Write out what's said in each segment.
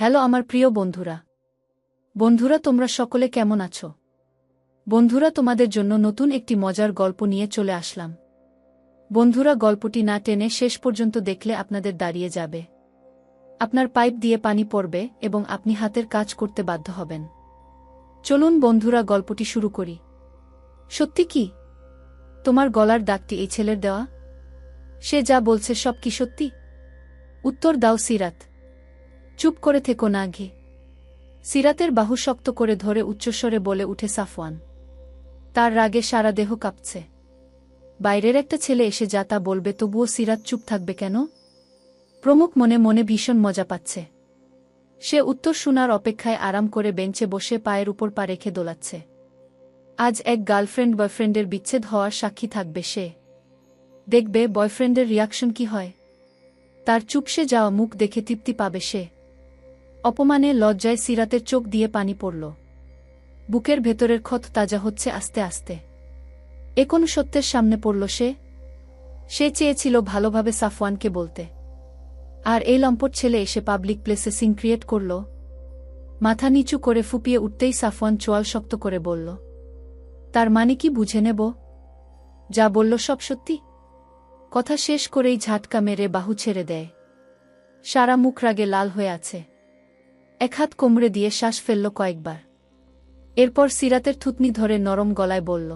Hello আমার প্রিয় বন্ধুরা। বন্ধুরা, তোমরা সকলে কেমন আছো? বন্ধুরা, তোমাদের জন্য নতুন একটি মজার গল্প নিয়ে চলে আসলাম। বন্ধুরা, গল্পটি না টেনে শেষ পর্যন্ত দেখলে আপনাদের দাঁড়িয়ে যাবে। আপনার পাইপ দিয়ে পানি পড়বে এবং আপনি হাতের কাজ করতে বাধ্য হবেন। চলুন বন্ধুরা, গল্পটি শুরু করি। সত্যি কি? তোমার গলার দাগটি এই ছেলের দেওয়া? সে যা বলছে সব কি সত্যি? উত্তর দাও সিরাত। চুপ করে থেকো না, ঘি। সিরাতের বাহু শক্ত করে ধরে উচ্চস্বরে বলে উঠে সাফওয়ান। তার রাগে সারা দেহ কাঁপছে। বাইরের একটা ছেলে এসে যা তা বলবে, তবুও সিরাত চুপ থাকবে কেন? প্রমুখ মনে মনে ভীষণ মজা পাচ্ছে। সে উত্তর শোনার অপেক্ষায় আরাম করে বেঞ্চে বসে পায়ের উপর পা রেখে দোলাচ্ছে। আজ এক গার্লফ্রেন্ড বয়ফ্রেন্ডের বিচ্ছেদ হওয়ার সাক্ষী থাকবে সে। দেখবে বয়ফ্রেন্ডের রিয়াকশন কি হয়। তার চুপসে যাওয়া মুখ দেখে তৃপ্তি পাবে সে। অপমানে লজ্জায় সিরাতের চোখ দিয়ে পানি পড়ল। বুকের ভেতরের ক্ষত তাজা হচ্ছে আস্তে আস্তে। এ কোন সত্যের সামনে পড়ল সে? সে চেয়েছিল ভালোভাবে সাফওয়ানকে বলতে। আর এই লম্পট ছেলে এসে পাবলিক প্লেসে সিন ক্রিয়েট করল। মাথা নিচু করে ফুপিয়ে উঠতেই সাফওয়ান চোয়াল শক্ত করে বলল, তার মানে কি বুঝে নেব? যা বলল সব সত্যি? কথা শেষ করেই ঝাটকা মেরে বাহু ছেড়ে দেয়। সারা মুখ রাগে লাল হয়ে আছে। এক হাত কোমরে দিয়ে শ্বাস ফেলল কয়েকবার। এরপর সিরাতের থুতনি ধরে নরম গলায় বলল,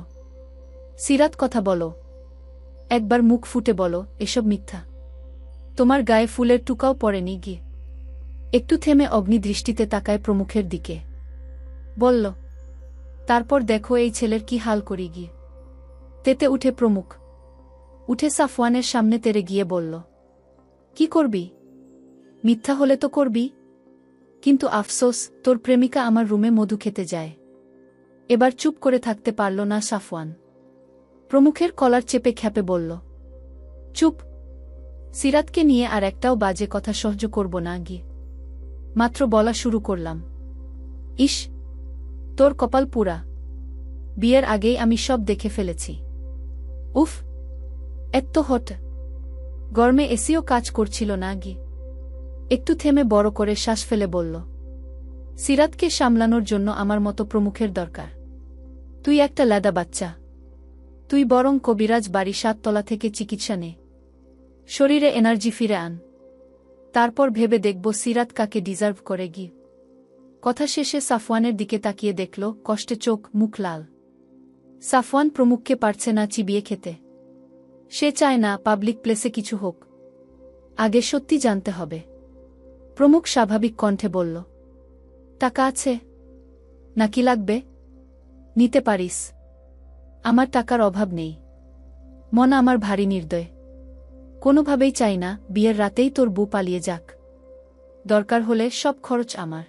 সিরাত কথা বলো। একবার মুখ ফুটে বলো, এসব মিথ্যা। তোমার গায়ে ফুলের টুকাও পড়েনি গিয়ে একটু থেমে অগ্নিদৃষ্টিতে তাকায় প্রমুখের দিকে। বলল, তারপর দেখো এই ছেলের কি হাল করি গিয়ে তেতে উঠে প্রমুখ, উঠে সাফওয়ানের সামনে তেরে গিয়ে বলল, কি করবি? মিথ্যা হলে তো করবি? কিন্তু আফসোস, তোর প্রেমিকা আমার রুমে মধু খেতে যায়। এবার চুপ করে থাকতে পারল না সাফওয়ান। প্রমুখের কলার চেপে খ্যাপে বলল, চুপ। সিরাতকে নিয়ে আর একটাও বাজে কথা সহ্য করব না গিয়ে মাত্র বলা শুরু করলাম। ইস, তোর কপাল পুরা। বিয়ের আগেই আমি সব দেখে ফেলেছি। উফ এত হট। গরমে এসিও কাজ করছিল না গি একটু থেমে বড় করে শ্বাস ফেলে বলল, সিরাতকে সামলানোর জন্য আমার মতো প্রমুখের দরকার। তুই একটা লাদা বাচ্চা। তুই বরং কবিরাজ বাড়ি সাততলা থেকে চিকিৎসা নে। শরীরে এনার্জি ফিরে আন। তারপর ভেবে দেখব সিরাত কাকে ডিজার্ভ করে গি কথা শেষে সাফওয়ানের দিকে তাকিয়ে দেখল, কষ্টে চোখ, মুখ লাল। সাফওয়ান প্রমুখকে পারছে না চিবিয়ে খেতে। সে চায় না পাবলিক প্লেসে কিছু হোক। আগে সত্যি জানতে হবে। প্রমুখ স্বাভাবিক কণ্ঠে বলল, টাকা আছে? নাকি লাগবে? নিতে পারিস। আমার টাকার অভাব নেই। মন আমার ভারী নির্দয়। কোনোভাবেই চাই না, বিয়ের রাতেই তোর বু পালিয়ে যাক। দরকার হলে সব খরচ আমার।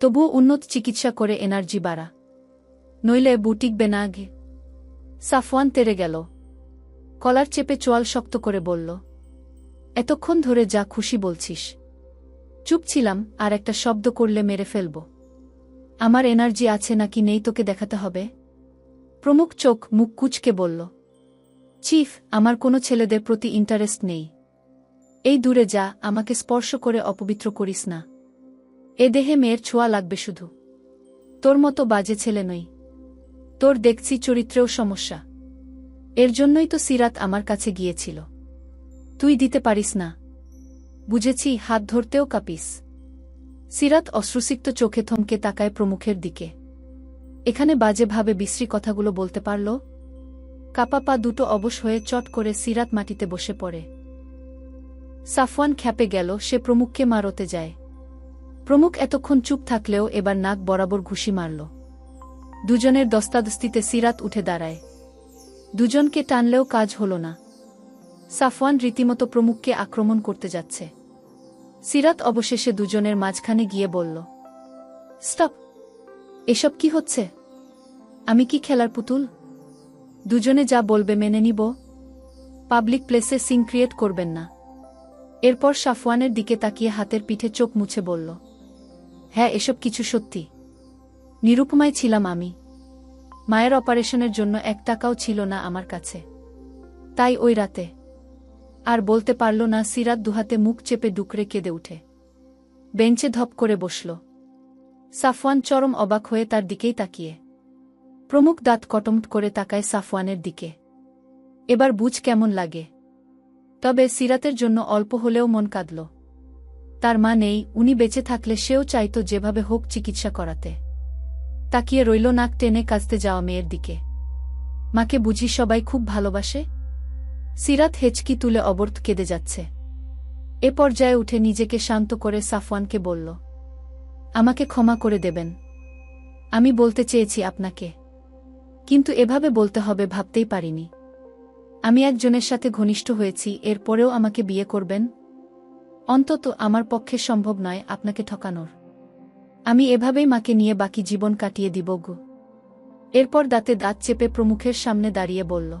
তবুও উন্নত চিকিৎসা করে এনার্জি বাড়া। নইলে বুটিকবে না আগে। সাফওয়ান তেরে গেল। কলার চেপে চোয়াল শক্ত করে বলল, এতক্ষণ ধরে যা খুশি বলছিস। চুপ ছিলাম, আর একটা শব্দ করলে মেরে ফেলব। আমার এনার্জি আছে নাকি নেই তোকে দেখাতে হবে? প্রমুখ চোখ মুখ কুচকে বলল, চিফ, আমার কোনো ছেলেদের প্রতি ইন্টারেস্ট নেই। এই দূরে যা, আমাকে স্পর্শ করে অপবিত্র করিস না। এ দেহে মেয়ের ছোঁয়া লাগবে শুধু। তোর মতো বাজে ছেলে নই। তোর দেখছি চরিত্রেও সমস্যা। এর জন্যই তো সিরাত আমার কাছে গিয়েছিল। তুই দিতে পারিস না। বুঝেছি, হাত ধরতেও কাপিস। সিরাত অশ্রুসিক্ত চোখে থমকে তাকায় প্রমুখের দিকে। এখানে বাজেভাবে বিশ্রী কথাগুলো বলতে পারল? কাপা পা দুটো অবশ হয়ে চট করে সিরাত মাটিতে বসে পড়ে। সাফওয়ান খ্যাপে গেল, সে প্রমুখকে মারতে যায়। প্রমুখ এতক্ষণ চুপ থাকলেও এবার নাক বরাবর ঘুষি মারল। দুজনের দস্তাদস্তিতে সিরাত উঠে দাঁড়ায়। দুজনকে টানলেও কাজ হল না। সাফওয়ান রীতিমতো প্রমুখকে আক্রমণ করতে যাচ্ছে। সিরাত অবশেষে দুজনের মাঝখানে গিয়ে বলল, স্টপ! এসব কি হচ্ছে? আমি কি খেলার পুতুল? দুজনে যা বলবে মেনে নিব। পাবলিক প্লেসে সিন ক্রিয়েট করবেন না। এরপর সাফওয়ানের দিকে তাকিয়ে হাতের পিঠে চোখ মুছে বলল হ্যাঁ এসব কিছু সত্যি। নিরুপমায় ছিলাম আমি। মায়ের অপারেশনের জন্য এক টাকাও ছিল না আমার কাছে। তাই ওই রাতে আর বলতে পারল না সিরাত দুহাতে মুখ চেপে ডুকরে কেঁদে উঠে। বেঞ্চে ধপ করে বসল। সাফওয়ান চরম অবাক হয়ে তার দিকেই তাকিয়ে। প্রমুখ দাঁত কটমট করে তাকায় সাফওয়ানের দিকে। এবার বুঝ কেমন লাগে। তবে সিরাতের জন্য অল্প হলেও মন কাঁদল। তার মা নেই, উনি বেঁচে থাকলে সেও চাইত যেভাবে হোক চিকিৎসা করাতে। তাকিয়ে রইল নাক টেনে কাজতে যাওয়া মেয়ের দিকে। মাকে বুঝি সবাই খুব ভালোবাসে? সিরাত হেচকি তুলে অবর্ত কেঁদে যাচ্ছে। এ পর্যায়ে উঠে নিজেকে শান্ত করে সাফওয়ানকে বলল, আমাকে ক্ষমা করে দেবেন। আমি বলতে চেয়েছি আপনাকে। কিন্তু এভাবে বলতে হবে ভাবতেই পারিনি। আমি একজনের সাথে ঘনিষ্ঠ হয়েছি এরপরেও আমাকে বিয়ে করবেন? অন্তত আমার পক্ষে সম্ভব নয় আপনাকে ঠকানোর। আমি এভাবেই মাকে নিয়ে বাকি জীবন কাটিয়ে দিব গো। এরপর দাঁতে দাঁত চেপে প্রমুখের সামনে দাঁড়িয়ে বলল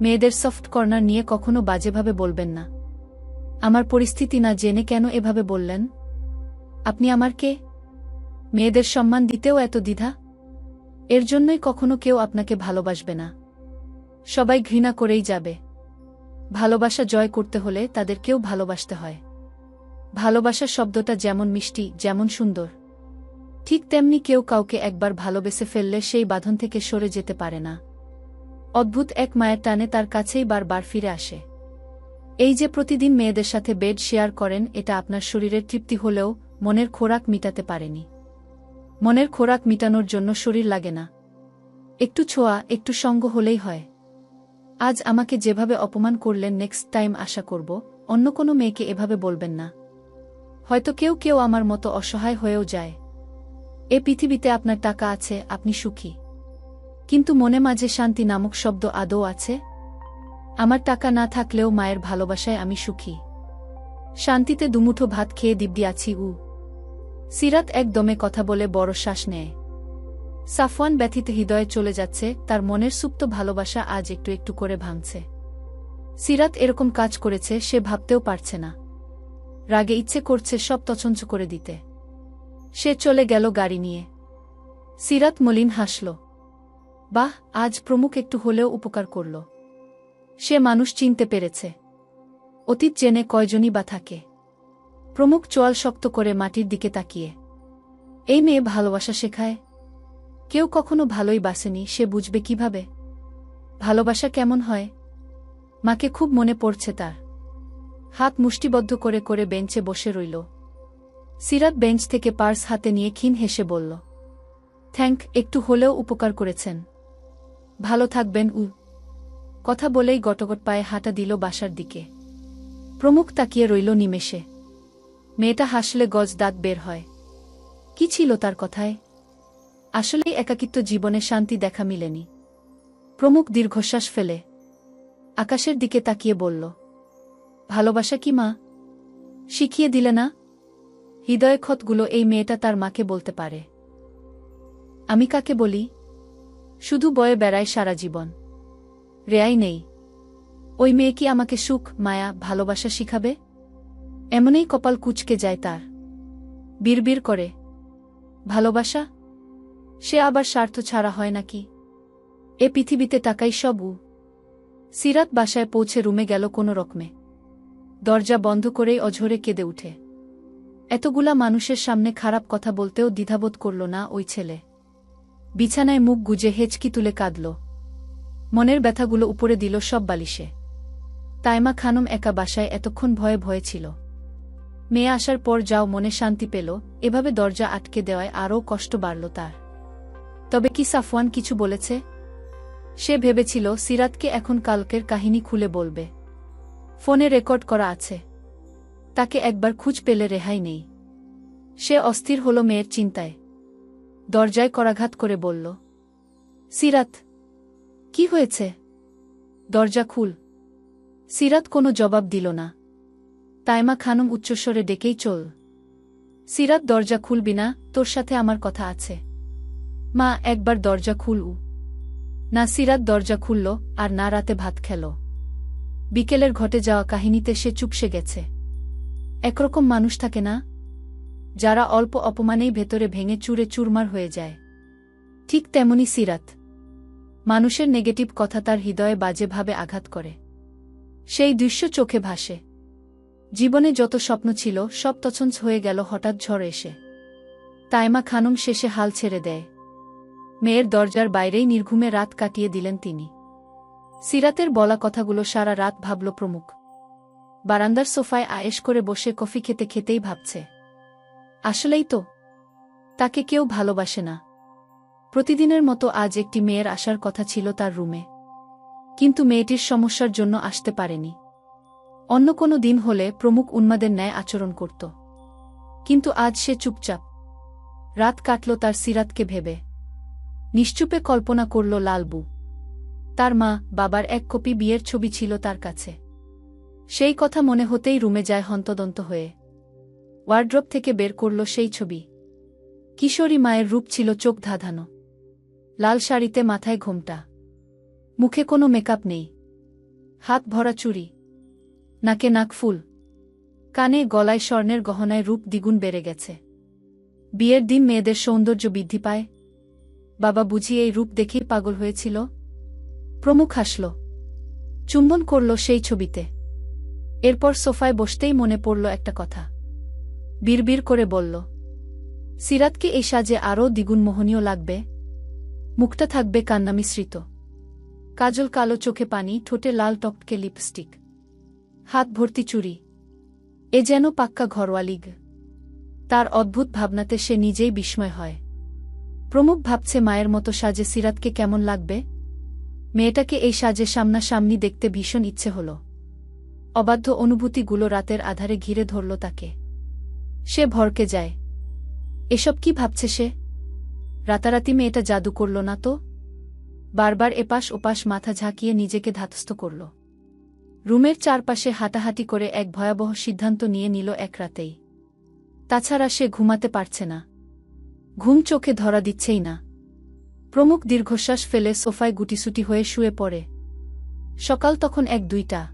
মেয়েদের সফট কর্নার নিয়ে কখনো বাজেভাবে বলবেন না। আমার পরিস্থিতি না জেনে কেন এভাবে বললেন? আপনি আমার কে? মেয়েদের সম্মান দিতেও এত দ্বিধা? এর জন্যই কখনো কেউ আপনাকে ভালোবাসবে না। সবাই ঘৃণা করেই যাবে। ভালোবাসা জয় করতে হলে তাদেরকেও ভালোবাসতে হয়। ভালোবাসা শব্দটা যেমন মিষ্টি, যেমন সুন্দর। ঠিক তেমনি কেউ কাউকে একবার ভালোবেসে ফেললে সেই বাঁধন থেকে সরে যেতে পারে না। অদ্ভুত এক মায়ের টানে তার কাছেই বারবার ফিরে আসে। এই যে প্রতিদিন মেয়েদের সাথে বেড শেয়ার করেন, এটা আপনার শরীরের তৃপ্তি হলেও মনের খোরাক মিটাতে পারেনি। মনের খোরাক মিটানোর জন্য শরীর লাগে না। একটু ছোঁয়া, একটু সঙ্গ হলেই হয়। আজ আমাকে যেভাবে অপমান করলেন নেক্সট টাইম আশা করব, অন্য কোনো মেয়েকে এভাবে বলবেন না। হয়তো কেউ কেউ আমার মতো অসহায় হয়েও যায়। এ পৃথিবীতে আপনার টাকা আছে, আপনি সুখী। কিন্তু মনে মাঝে শান্তি নামক শব্দ আদৌ আছে? আমার টাকা না থাকলেও মায়ের ভালোবাসায় আমি সুখী। শান্তিতে দুমুঠো ভাত খেয়ে দিব্যি আছি, উ। সিরাত একদমে কথা বলে বড় শ্বাস নেয়। সাফওয়ান ব্যথিত হৃদয়ে চলে যাচ্ছে, তার মনের সুপ্ত ভালোবাসা আজ একটু একটু করে ভাঙছে। সিরাত এরকম কাজ করেছে, সে ভাবতেও পারছে না। রাগে ইচ্ছে করছে সব তছঞ্চ করে দিতে। সে চলে গেল গাড়ি নিয়ে। সিরাত মলিন হাসল। বাহ আজ প্রমুখ একটু হলেও উপকার করল। সে মানুষ চিনতে পেরেছে। অতীত জেনে কয়জনই বা থাকে। প্রমুখ চোয়াল শক্ত করে মাটির দিকে তাকিয়ে। এই মেয়ে ভালোবাসা শেখায়। কেউ কখনো ভালোই বাসেনি, সে বুঝবে কীভাবে? ভালোবাসা কেমন হয়? মাকে খুব মনে পড়ছে তার। হাত মুষ্টিবদ্ধ করে করে বেঞ্চে বসে রইল। সিরাত বেঞ্চ থেকে পার্স হাতে নিয়ে ক্ষীণ হেসে বলল থ্যাংক একটু হলেও উপকার করেছেন। ভালো থাকবেন উ। কথা বলেই গটগট পায়ে হাঁটা দিল বাসার দিকে। প্রমুখ তাকিয়ে রইল নিমেষে। মেয়েটা হাসলে গজ দাঁত বের হয়। কি ছিল তার কথায়? আসলেই একাকিত্ব জীবনে শান্তি দেখা মিলেনি। প্রমুখ দীর্ঘশ্বাস ফেলে। আকাশের দিকে তাকিয়ে বলল, ভালোবাসা কি মা? শিখিয়ে দিলে না? হৃদয় ক্ষতগুলো এই মেয়েটা তার মাকে বলতে পারে। আমি কাকে বলি? শুধু বয়ে বেড়ায় সারা জীবন। রেয়াই নেই। ওই মেয়ে কি আমাকে সুখ, মায়া, ভালোবাসা শিখাবে? এমনই কপাল কুচকে যায় তার। বিড়বিড় করে। ভালোবাসা? সে আবার স্বার্থ ছাড়া হয় নাকি? এ পৃথিবীতে টাকাই সব উ। সিরাত বাসায় পৌঁছে রুমে গেল কোনো রকমে। দরজা বন্ধ করেই অঝরে কেঁদে উঠে। এতগুলা মানুষের সামনে খারাপ কথা বলতেও দ্বিধাবোধ করল না ওই ছেলে। বিছানায় মুখ গুজে হেঁচকি তুলে কাঁদল। মনের ব্যথাগুলো উপরে দিল সব বালিশে। তাইমা খানম একা বাসায় এতক্ষণ ভয়ে ভয়ে ছিল। মেয়ে আসার পর যাও মনে শান্তি পেল, এভাবে দরজা আটকে দেওয়ায় আরও কষ্ট বাড়ল তার। তবে কি সাফওয়ান কিছু বলেছে? সে ভেবেছিল, সিরাতকে এখন কালকের কাহিনী খুলে বলবে। ফোনে রেকর্ড করা আছে। তাকে একবার খুঁজ পেলে রেহাই নেই। সে অস্থির হল মেয়ের চিন্তায়। দরজায় করাঘাত করে বলল, সিরাত, কি হয়েছে? দরজা খুল। সিরাত কোনো জবাব দিল না। তাইমা খানম উচ্চস্বরে ডেকেই, চল। সিরাত, দরজা খুলবি না, তোর সাথে আমার কথা আছে। মা, একবার দরজা খুল। উ না সিরাত, দরজা খুলল আর না রাতে ভাত খেল। বিকেলের ঘটে যাওয়া কাহিনীতে সে চুপসে গেছে। একরকম মানুষ থাকে না? যারা অল্প অপমানেই ভেতরে ভেঙে চুরে চুরমার হয়ে যায়। ঠিক তেমনি সিরাত। মানুষের নেগেটিভ কথা তার হৃদয়ে বাজেভাবে আঘাত করে। সেই দৃশ্য চোখে ভাসে। জীবনে যত স্বপ্ন ছিল, সব তছঞ্চ হয়ে গেল হঠাৎ ঝড় এসে। তাইমা খানুম শেষে হাল ছেড়ে দেয়। মেয়ের দরজার বাইরেই নির্ঘুমে রাত কাটিয়ে দিলেন তিনি। সিরাতের বলা কথাগুলো সারা রাত ভাবল প্রমুখ। বারান্দার সোফায় আয়েশ করে বসে কফি খেতে খেতেই ভাবছে। আসলেই তো, তাকে কেউ ভালোবাসে না। প্রতিদিনের মতো আজ একটি মেয়ের আসার কথা ছিল তার রুমে। কিন্তু মেয়েটির সমস্যার জন্য আসতে পারেনি। অন্য কোনো দিন হলে প্রমুখ উন্মাদের ন্যায় আচরণ করত। কিন্তু আজ সে চুপচাপ। রাত কাটল তার সিরাতকে ভেবে। নিশ্চুপে কল্পনা করল লালবু। তার মা বাবার এক কপি বিয়ের ছবি ছিল তার কাছে। সেই কথা মনে হতেই রুমে যায় হন্তদন্ত হয়ে। ওয়ার্ড্রপ থেকে বের করল সেই ছবি। কিশোরী মায়ের রূপ ছিল চোখ ধাঁধানো। লাল শাড়িতে মাথায় ঘোমটা। মুখে কোনো মেকআপ নেই। হাত ভরা চুড়ি। নাকে নাক ফুল। কানে গলায় স্বর্ণের গহনায় রূপ দ্বিগুণ বেড়ে গেছে। বিয়ের দিন মেয়েদের সৌন্দর্য বৃদ্ধি পায়। বাবা বুঝি এই রূপ দেখেই পাগল হয়েছিল। প্রমুখ হাসল। চুম্বন করল সেই ছবিতে। এরপর সোফায় বসতেই মনে পড়ল একটা কথা। বিড়বিড় করে বলল, সিরাতকে এই সাজে আরও দ্বিগুণ মোহনীয় লাগবে। মুখটা থাকবে কান্না মিশ্রিত কাজল কালো চোখে পানি, ঠোঁটে লাল টকটকে লিপস্টিক। হাত ভর্তি চুরি এ যেন পাক্কা ঘরোয়া লিগ। তার অদ্ভুত ভাবনাতে সে নিজেই বিস্ময় হয়। প্রমুখ ভাবছে মায়ের মতো সাজে সিরাতকে কেমন লাগবে? মেয়েটাকে এই সাজে সামনাসামনি দেখতে ভীষণ ইচ্ছে হল। অবাধ্য অনুভূতিগুলো রাতের আধারে ঘিরে ধরল তাকে। সে ভরকে যায়। এসব কি ভাবছে সে? রাতারাতি মেয়েটা জাদু করল না তো? বারবার এপাশ ওপাশ মাথা ঝাঁকিয়ে নিজেকে ধাতস্থ করল। রুমের চারপাশে হাঁটাহাঁটি করে এক ভয়াবহ সিদ্ধান্ত নিয়ে নিল এক রাতেই। তাছাড়া সে ঘুমাতে পারছে না। ঘুম চোখে ধরা দিচ্ছেই না। প্রমুখ দীর্ঘশ্বাস ফেলে সোফায় গুটিসুটি হয়ে শুয়ে পড়ে। সকাল তখন এক দুইটা।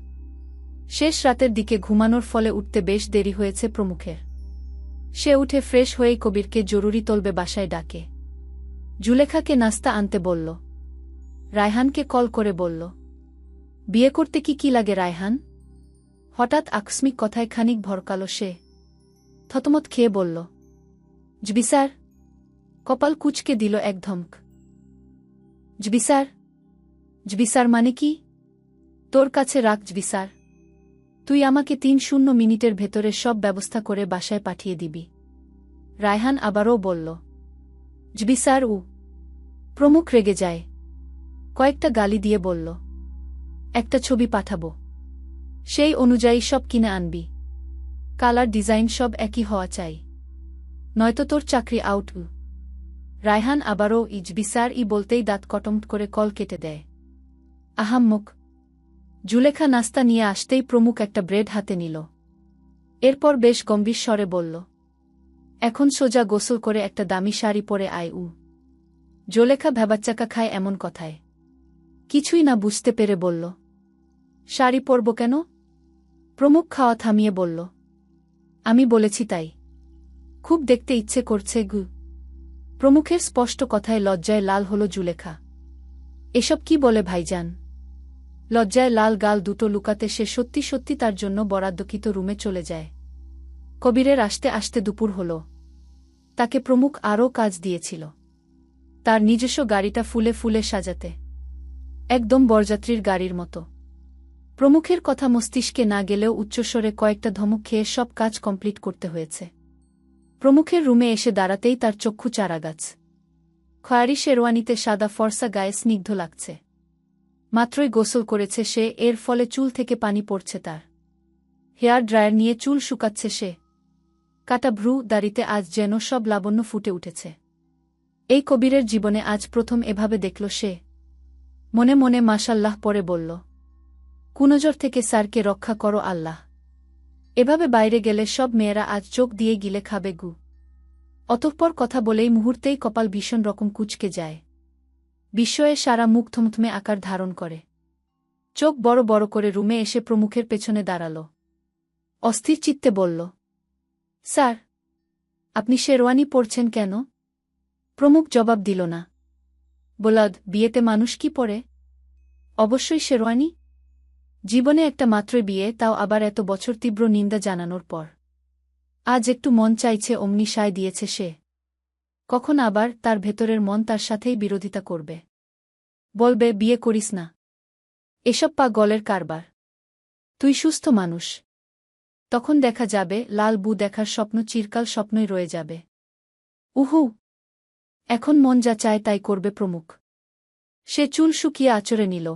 শেষ রাতের দিকে ঘুমানোর ফলে উঠতে বেশ দেরি হয়েছে প্রমুখের। সে উঠে ফ্রেশ হয়েই কবিরকে জরুরি তলবে বাসায় ডাকে। জুলেখাকে নাস্তা আনতে বলল। রায়হানকে কল করে বলল, বিয়ে করতে কি কি লাগে রায়হান? হঠাৎ আকস্মিক কথায় খানিক ভরকালো সে। থতমত খেয়ে বলল জবিসার কপাল কুচকে দিল এক ধমক। জবিসার জবিসার মানে কি? তোর কাছে রাখ জবিসার তুই আমাকে তিন শূন্য মিনিটের ভেতরে সব ব্যবস্থা করে বাসায় পাঠিয়ে দিবি। রায়হান আবারও বলল, জবি স্যার, উ প্রমুখ রেগে যায়। কয়েকটা গালি দিয়ে বলল, একটা ছবি পাঠাবো। সেই অনুযায়ী সব কিনে আনবি। কালার ডিজাইন সব একই হওয়া চাই। নয়তো তোর চাকরি আউট রায়হান আবারও ইজবিসার ই বলতেই দাঁত কটম করে কল কেটে দেয়। আহাম্মুক জুলেখা নাস্তা নিয়ে আসতেই প্রমুখ একটা ব্রেড হাতে নিল। এরপর বেশ গম্ভীর স্বরে বলল, এখন সোজা গোসল করে একটা দামি শাড়ি পরে আয় উ। জোলেখা ভেবাচ্চাকা খায় এমন কথায়। কিছুই না বুঝতে পেরে বলল, শাড়ি পরব কেন? প্রমুখ খাওয়া থামিয়ে বলল, আমি বলেছি তাই। খুব দেখতে ইচ্ছে করছে গু। প্রমুখের স্পষ্ট কথায় লজ্জায় লাল হল জুলেখা। এসব কি বলে ভাইজান? লজ্জায় লাল গাল দুটো লুকাতে সে সত্যি সত্যি তার জন্য বরাদ্দকিত রুমে চলে যায়। কবিরের আসতে আসতে দুপুর হল। তাকে প্রমুখ আরও কাজ দিয়েছিল। তার নিজস্ব গাড়িটা ফুলে ফুলে সাজাতে। একদম বরযাত্রীর গাড়ির মতো। প্রমুখের কথা মস্তিষ্কে না গেলেও উচ্চস্বরে কয়েকটা ধমক খেয়ে সব কাজ কমপ্লিট করতে হয়েছে। প্রমুখের রুমে এসে দাঁড়াতেই তার চক্ষু চারাগাছ। খয়ারি শেরওয়ানিতে সাদা ফর্সা গায়ে স্নিগ্ধ লাগছে। মাত্রই গোসল করেছে সে, এর ফলে চুল থেকে পানি পড়ছে তার। হেয়ার ড্রায়ার নিয়ে চুল শুকাচ্ছে সে। কাটা ভ্রু দাড়িতে আজ যেন সব লাবণ্য ফুটে উঠেছে। এই কবিরের জীবনে আজ প্রথম এভাবে দেখল সে। মনে মনে মাসাল্লাহ পরে বলল, কুনজর থেকে স্যারকে রক্ষা করো আল্লাহ। এভাবে বাইরে গেলে সব মেয়েরা আজ চোখ দিয়ে গিলে খাবে গু। অতঃপর কথা বলেই মুহূর্তেই কপাল ভীষণ রকম কুচকে যায়। বিস্ময়ে সারা মুখ থমথমে আকার ধারণ করে। চোখ বড় বড় করে রুমে এসে প্রমুখের পেছনে দাঁড়াল। অস্থির চিত্তে বলল, স্যার, আপনি শেরওয়ানি পড়ছেন কেন? প্রমুখ জবাব দিল না। বলদ, বিয়েতে মানুষ কি পড়ে? অবশ্যই শেরওয়ানি। জীবনে একটা মাত্রই বিয়ে, তাও আবার এত বছর তীব্র নিন্দা জানানোর পর। আজ একটু মন চাইছে অমনি সায় দিয়েছে সে। কখন আবার তার ভেতরের মন তার সাথেই বিরোধিতা করবে? বলবে, বিয়ে করিস না। এসব পা গলের কারবার। তুই সুস্থ মানুষ। তখন দেখা যাবে, লাল বু দেখার স্বপ্ন চিরকাল স্বপ্নই রয়ে যাবে। উহু! এখন মন যা চায় তাই করবে প্রমুখ। সে চুল শুকিয়ে আচরে নিল।